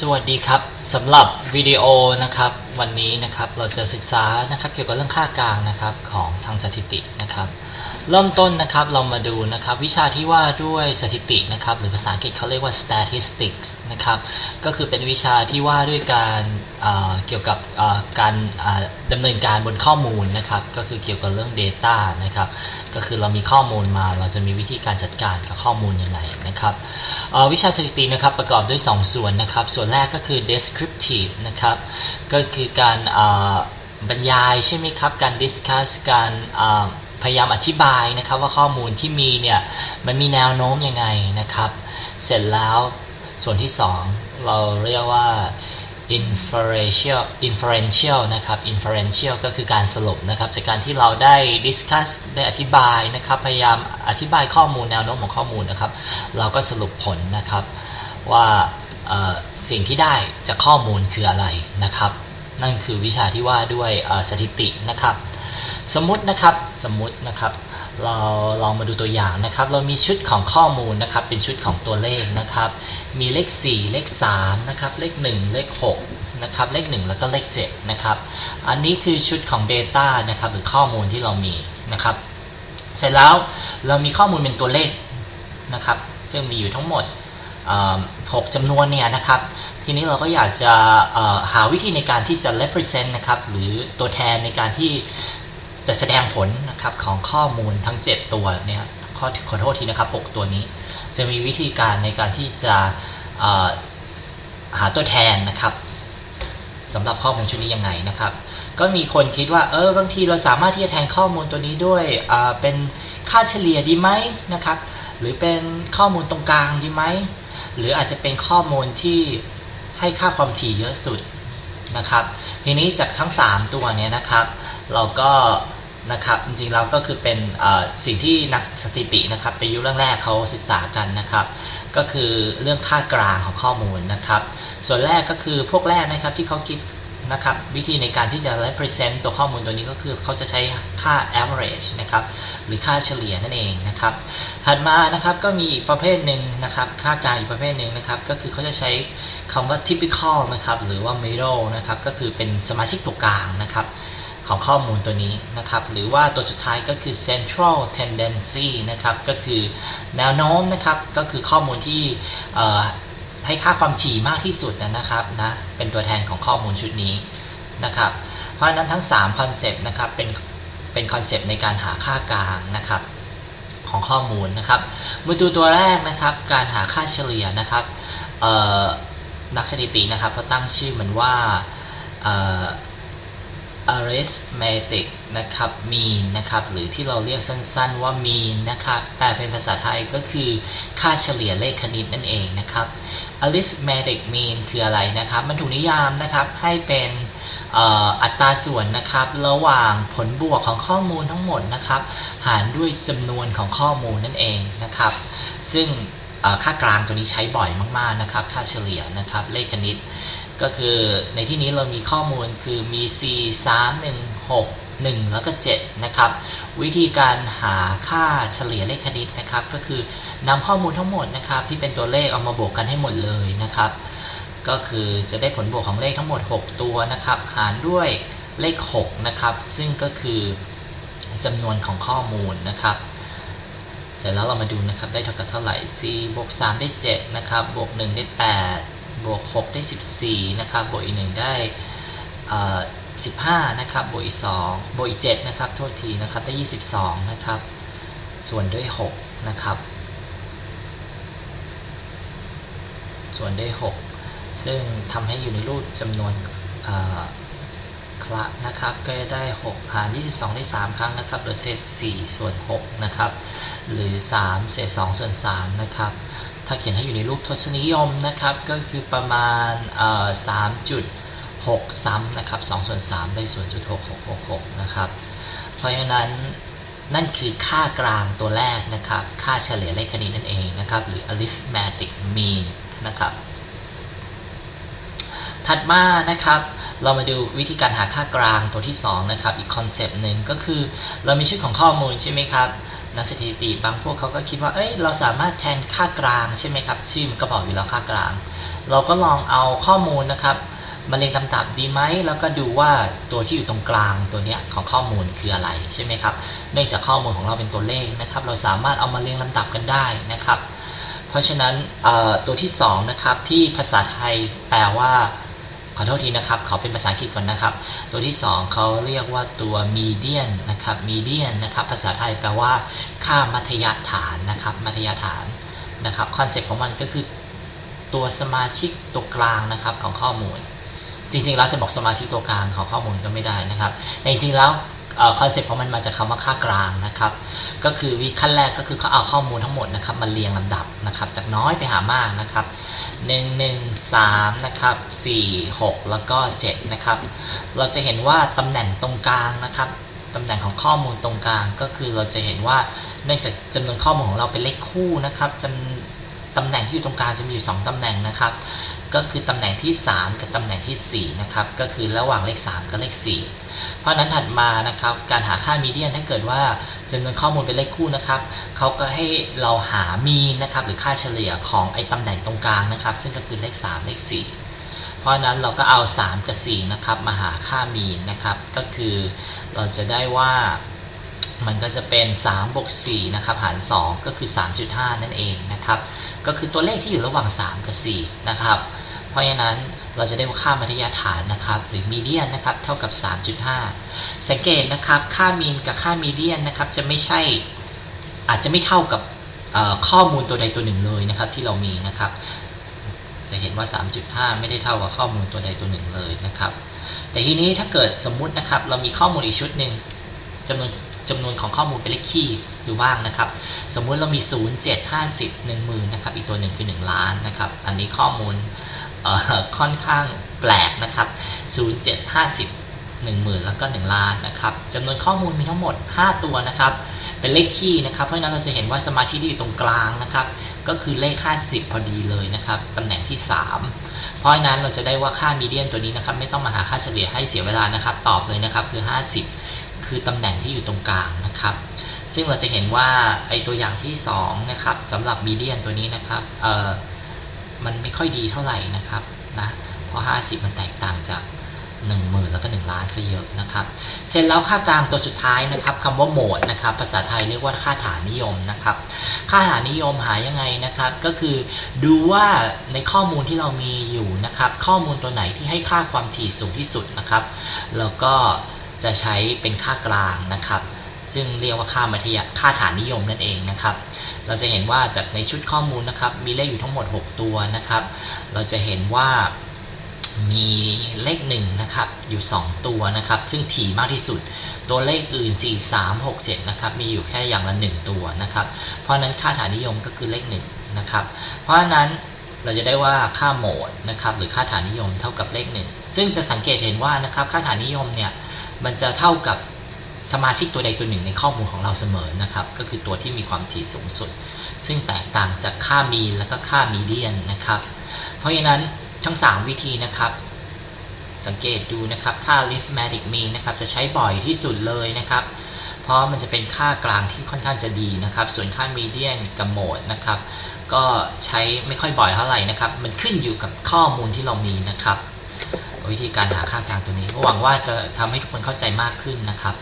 สวัสดีครับสำหรับวิดีโอนะครับวันนี้นะครับเราจะศึกษานะครับเกี่ยวกับเรื่องค่ากลางนะครับของทางสถิตินะครับ เริ่มต้นนะครับเรามาดูนะครับวิชาที่ว่าด้วยสถิตินะครับหรือภาษาอังกฤษเขาเรียกว่า statistics นะครับก็คือเป็นวิชาที่ว่าด้วยการเอ่อเกี่ยวกับการาดำเนินการบนข้อมูลนะครับก็คือเกี่ยวกับเรื่อง Data นะครับก็คือเรามีข้อมูลมาเราจะมีวิธีการจัดการกับข้อมูลยังไงนะครับ วิชาสถิตินะครับประกอบด้วย 2 ส่วนนะครับ ส่วนแรกก็คือ descriptive นะครับ ก็คือการบรรยายใช่ไหมครับ การ discuss การพยายามอธิบายนะครับว่าข้อมูลที่มีเนี่ยมันมีแนวโน้มยังไงนะครับ เสร็จแล้วส่วนที่ 2 เราเรียกว่า inferential inferential นะครับ inferential ก็คือการสรุปนะครับ จากการที่เราได้ discuss ได้อธิบายนะครับ พยายามอธิบายข้อมูลแนวโน้มของข้อมูลนะครับ เราก็สรุปผลนะครับว่าสิ่งที่ได้จากข้อมูลคืออะไรนะครับ นั่นคือวิชาที่ว่าด้วยสถิตินะครับ สมมตินะครับ สมมตินะครับ เราลองมาดูตัวอย่างนะครับ เรามีชุดของข้อมูลนะครับ เป็นชุดของตัวเลขนะครับ มีเลข 4 เลข3นะครับ เลข 1 เลข6นะครับ เลข 1 แล้วก็เลข7นะครับ อันนี้คือชุดของ Data นะครับ หรือข้อมูลที่เรามีนะครับ เสร็จแล้วเรามีข้อมูลเป็นตัวเลขนะครับ ซึ่งมีอยู่ทั้งหมดเอ่อ6จำนวนเนี่ยนะครับ ทีนี้เราก็อยากจะหาวิธีในการที่จะ represent นะครับ หรือตัวแทนในการที่ จะแสดงผลนะครับของข้อมูลทั้ง 7 ตัวเนี่ยข้อขอโทษทีนะครับ 6 ตัวนี้ จะมีวิธีการในการที่จะหาตัวแทนนะครับสำหรับข้อมูลชุดนี้ยังไงนะครับ ก็มีคนคิดว่าเออบางทีเราสามารถที่จะแทนข้อมูลตัวนี้ด้วยเป็นค่าเฉลี่ยดีไหมนะครับ หรือเป็นข้อมูลตรงกลางดีไหมหรืออาจจะเป็นข้อมูลที่ให้ค่าความถี่เยอะสุดนะครับ ทีนี้จากทั้ง 3 ตัวเนี้ยนะครับ เราก็ นะครับจริงๆเราก็คือเป็นสิ่งที่นักสถิตินะครับในยุคแรกๆเขาศึกษากันนะครับ ก็คือเรื่องค่ากลางของข้อมูลนะครับ ส่วนแรกก็คือพวกแรกนะครับที่เขาคิดนะครับวิธีในการที่จะ represent ตัวข้อมูลตัวนี้ก็คือเขาจะใช้ค่า average นะครับหรือค่าเฉลี่ยนั่นเองนะครับถัดมานะครับก็มีอีกประเภทหนึ่งนะครับค่ากลางอีกประเภทหนึ่งนะครับก็คือเขาจะใช้คำว่า typical นะครับหรือว่า middle นะครับก็คือเป็นสมาชิกตัวกลางนะครับ ของข้อมูลตัวนี้นะครับ หรือว่าตัวสุดท้ายก็คือ central tendency นะครับ ก็คือแนวโน้มนะครับ ก็คือข้อมูลที่ให้ค่าความถี่มากที่สุดนะครับนะ เป็นตัวแทนของข้อมูลชุดนี้นะครับ เพราะฉะนั้นทั้ง3คอนเซปต์นะครับ เป็นเป็นคอนเซปต์ในการหาค่ากลางนะครับของข้อมูลนะครับมาดูตัวแรกนะครับการหาค่าเฉลี่ยนะครับนักสถิตินะครับเขาตั้งชื่อมันว่า arithmetic นะครับ mean นะครับ หรือที่เราเรียกสั้นๆว่า mean นะครับ แปลเป็นภาษาไทยก็คือค่าเฉลี่ยเลขคณิตนั่นเองนะครับ arithmetic mean คืออะไรนะครับ มันถูกนิยามนะครับให้เป็นอัตราส่วนนะครับระหว่างผลบวกของข้อมูลทั้งหมดนะครับ หารด้วยจำนวนของข้อมูลนั่นเองนะครับ ซึ่งค่ากลางตัวนี้ใช้บ่อยมากๆนะครับ ค่าเฉลี่ยนะครับเลขคณิต ก็คือในที่นี้เรามีข้อมูลคือมี4 3 1 6 1 แล้วก็ 7 นะครับ วิธีการหาค่าเฉลี่ยเลขคณิตนะครับ ก็คือนำข้อมูลทั้งหมดนะครับ ที่เป็นตัวเลขเอามาบวกกันให้หมดเลยนะครับ ก็คือจะได้ผลบวกของเลขทั้งหมด 6 ตัวนะครับ หารด้วยเลข 6 นะครับ ซึ่งก็คือจำนวนของข้อมูลนะครับ เสร็จแล้วเรามาดูนะครับได้เท่ากับเท่าไหร่4บวก3ได้7นะครับบวก1ได้8 บวก 6 ได้ 14 นะครับ บวกอีก 1 ได้ 15 นะครับ บวกอีก 2 บวกอีก 7 นะครับ โทษทีนะครับ ได้ 22 นะครับ ส่วนด้วย 6 นะครับ ส่วนด้วย 6 ซึ่งทำให้อยู่ในรูปจำนวน คละนะครับก็จะได้ 6 หาร 22 ได้ 3 ครั้งนะครับหลือเศษ 4 ส่วน 6 นะครับ หรือ 3 เศษ 2 ส่วน 3 นะครับ ถ้าเขียนให้อยู่ในรูปทศนิยมนะครับ ก็คือประมาณเอ่อ3.6ซ้ำนะครับ2ส่วน 3 ได้ 0.6666 นะครับ เพราะฉะนั้นนั่นคือค่ากลางตัวแรกนะครับ ค่าเฉลี่ยเลขคณิตนั่นเองนะครับ หรือ arithmetic mean นะครับ ถัดมานะครับ เรามาดูวิธีการหาค่ากลางตัวที่2นะครับอีกคอนเซปต์หนึ่งก็คือ เรามีชุดของข้อมูลใช่ไหมครับนักสถิติบางพวกเขาก็คิดว่า เอ้ย เราสามารถแทนค่ากลางใช่ไหมครับ ชื่อมันก็บอกอยู่แล้วค่ากลาง เราก็ลองเอาข้อมูลนะครับมาเรียงลำดับดีไหม แล้วก็ดูว่าตัวที่อยู่ตรงกลางตัวเนี้ยของข้อมูลคืออะไรใช่ไหมครับ เนื่องจากข้อมูลของเราเป็นตัวเลขนะครับ เราสามารถเอามาเรียงลำดับกันได้นะครับ เพราะฉะนั้นตัวที่สองนะครับที่ภาษาไทยแปลว่า ขอโทษทีนะครับเขาเป็นภาษาอังกฤษก่อนนะครับ ตัวที่สองเขาเรียกว่าตัว median นะครับ median นะครับ ภาษาไทยแปลว่าค่ามัธยฐานนะครับมัธยฐานนะครับคอนเซ็ปต์ของมันก็คือตัวสมาชิกตัวกลางนะครับของข้อมูล จริงๆแล้วจะบอกสมาชิกตัวกลางของข้อมูลก็ไม่ได้นะครับแต่จริงๆแล้วคอนเซ็ปต์ของมันมาจากคำว่าค่ากลางนะครับ ก็คือวิขั้นแรกก็คือเขาเอาข้อมูลทั้งหมดนะครับมาเรียงลำดับนะครับ จากน้อยไปหามากนะครับ 1 1 3นะครับ4 6 แล้วก็ 7 นะครับ เราจะเห็นว่าตำแหน่งตรงกลางนะครับตำแหน่งของข้อมูลตรงกลางก็คือเราจะเห็นว่าเนื่องจากจำนวนข้อมูลของเราเป็นเลขคู่นะครับจำตำแหน่งที่อยู่ตรงกลางจะมีอยู่ 2ตำแหน่งนะครับ ก็คือตำแหน่งที่ 3 กับตำแหน่งที่4นะครับก็คือระหว่างเลข 3 กับเลข 4 เพราะนั้นถัดมานะครับการหาค่ามีเดียนถ้าเกิดว่า จำนวนข้อมูลเป็นเลขคู่นะครับเขาก็ให้เราหามีนะครับหรือค่าเฉลี่ยของไอ้ตำแหน่งตรงกลางนะครับ ซึ่งก็คือเลข 3 เลข 4 เพราะนั้นเราก็เอา 3 กับ 4 นะครับมาหาค่ามีนนะครับ ก็คือเราจะได้ว่ามันก็จะเป็น3บวก4นะครับหาร 2 ก็คือ 3.5 นั่นเองนะครับ ก็คือตัวเลขที่อยู่ระหว่าง 3 กับ 4 นะครับ เพราะฉะนั้น เราจะได้ว่าค่ามัธยฐานนะครับ หรือมีเดียนนะครับ เท่ากับ 3.5 สังเกตนะครับ ค่ามีนกับค่ามีเดียนนะครับ จะไม่ใช่อาจจะไม่เท่ากับข้อมูลตัวใดตัวหนึ่งเลยนะครับ ที่เรามีนะครับ จะเห็นว่า 3.5 ไม่ได้เท่ากับข้อมูลตัวใดตัวหนึ่งเลยนะครับ แต่ทีนี้ถ้าเกิดสมมุตินะครับ เรามีข้อมูลอีกชุดหนึ่งจำนวนจำนวนของข้อมูลเป็นเลขคี่อยู่บ้างนะครับ สมมุติเรามี 0 7 50 1 0,000 นะครับ อีกตัวหนึ่งคือ 1 ล้านนะครับ อันนี้ข้อมูล ค่อนข้างแปลกนะครับ 0 7 50 10,000 แล้วก็ 1 ล้านนะครับจำนวนข้อมูลมีทั้งหมด 5 ตัวนะครับ เป็นเลขคี่นะครับ เพราะฉะนั้นเราจะเห็นว่าสมาชิกที่อยู่ตรงกลางนะครับ ก็คือเลข 50 พอดีเลยนะครับ ตำแหน่งที่ 3 เพราะฉะนั้นเราจะได้ว่าค่ามีเดียนตัวนี้นะครับ ไม่ต้องมาหาค่าเฉลี่ยให้เสียเวลานะครับ ตอบเลยนะครับ คือ 50 คือตำแหน่งที่อยู่ตรงกลางนะครับ ซึ่งเราจะเห็นว่าไอตัวอย่างที่ 2 นะครับสำหรับมีเดียนตัวนี้นะครับ เอ่อ มันไม่ค่อยดีเท่าไหร่นะครับนะเพราะ 50 มันแตกต่างจาก 1 0,000 แล้วก็ 1 ล้านซะเยอะนะครับ เสร็จแล้วค่ากลางตัวสุดท้ายนะครับคำว่าโหมดนะครับภาษาไทยเรียกว่าค่าฐานนิยมนะครับ ค่าฐานนิยมหายังไงนะครับ ก็คือดูว่าในข้อมูลที่เรามีอยู่นะครับ ข้อมูลตัวไหนที่ให้ค่าความถี่สูงที่สุดนะครับ แล้วก็จะใช้เป็นค่ากลางนะครับ ซึ่งเรียกว่าค่ามัธยค่าฐานนิยมนั่นเองนะครับ เราจะเห็นว่าจากในชุดข้อมูลนะครับมีเลขอยู่ทั้งหมด 6 ตัวนะครับ เราจะเห็นว่ามีเลข1นะครับอยู่ 2 ตัวนะครับ ซึ่งถี่มากที่สุด ตัวเลขอื่น 4 3 6 7นะครับมีอยู่แค่อย่างละ 1 ตัวนะครับ เพราะนั้นค่าฐานนิยมก็คือเลข1นะครับเพราะนั้นเราจะได้ว่าค่าโหมดนะครับหรือค่าฐานนิยมเท่ากับเลข 1 ซึ่งจะสังเกตเห็นว่านะครับค่าฐานนิยมเนี่ยมันจะเท่ากับ สมาชิกตัวใดตัวหนึ่งในข้อมูลของเราเสมอนะครับ ก็คือตัวที่มีความถี่สูงสุด ซึ่งแตกต่างจากค่ามีและก็ค่ามีเดียนนะครับ เพราะฉะนั้นทั้ง 3 วิธีนะครับ สังเกตดูนะครับค่า arithmetic mean นะครับจะใช้บ่อยที่สุดเลยนะครับ เพราะมันจะเป็นค่ากลางที่ค่อนข้างจะดีนะครับ ส่วนค่า median กับ mode นะครับ ก็ใช้ไม่ค่อยบ่อยเท่าไหร่นะครับ มันขึ้นอยู่กับข้อมูลที่เรามีนะครับ วิธีการหาค่ากลางตัวนี้หวังว่าจะทำให้ทุกคนเข้าใจมากขึ้นนะครับ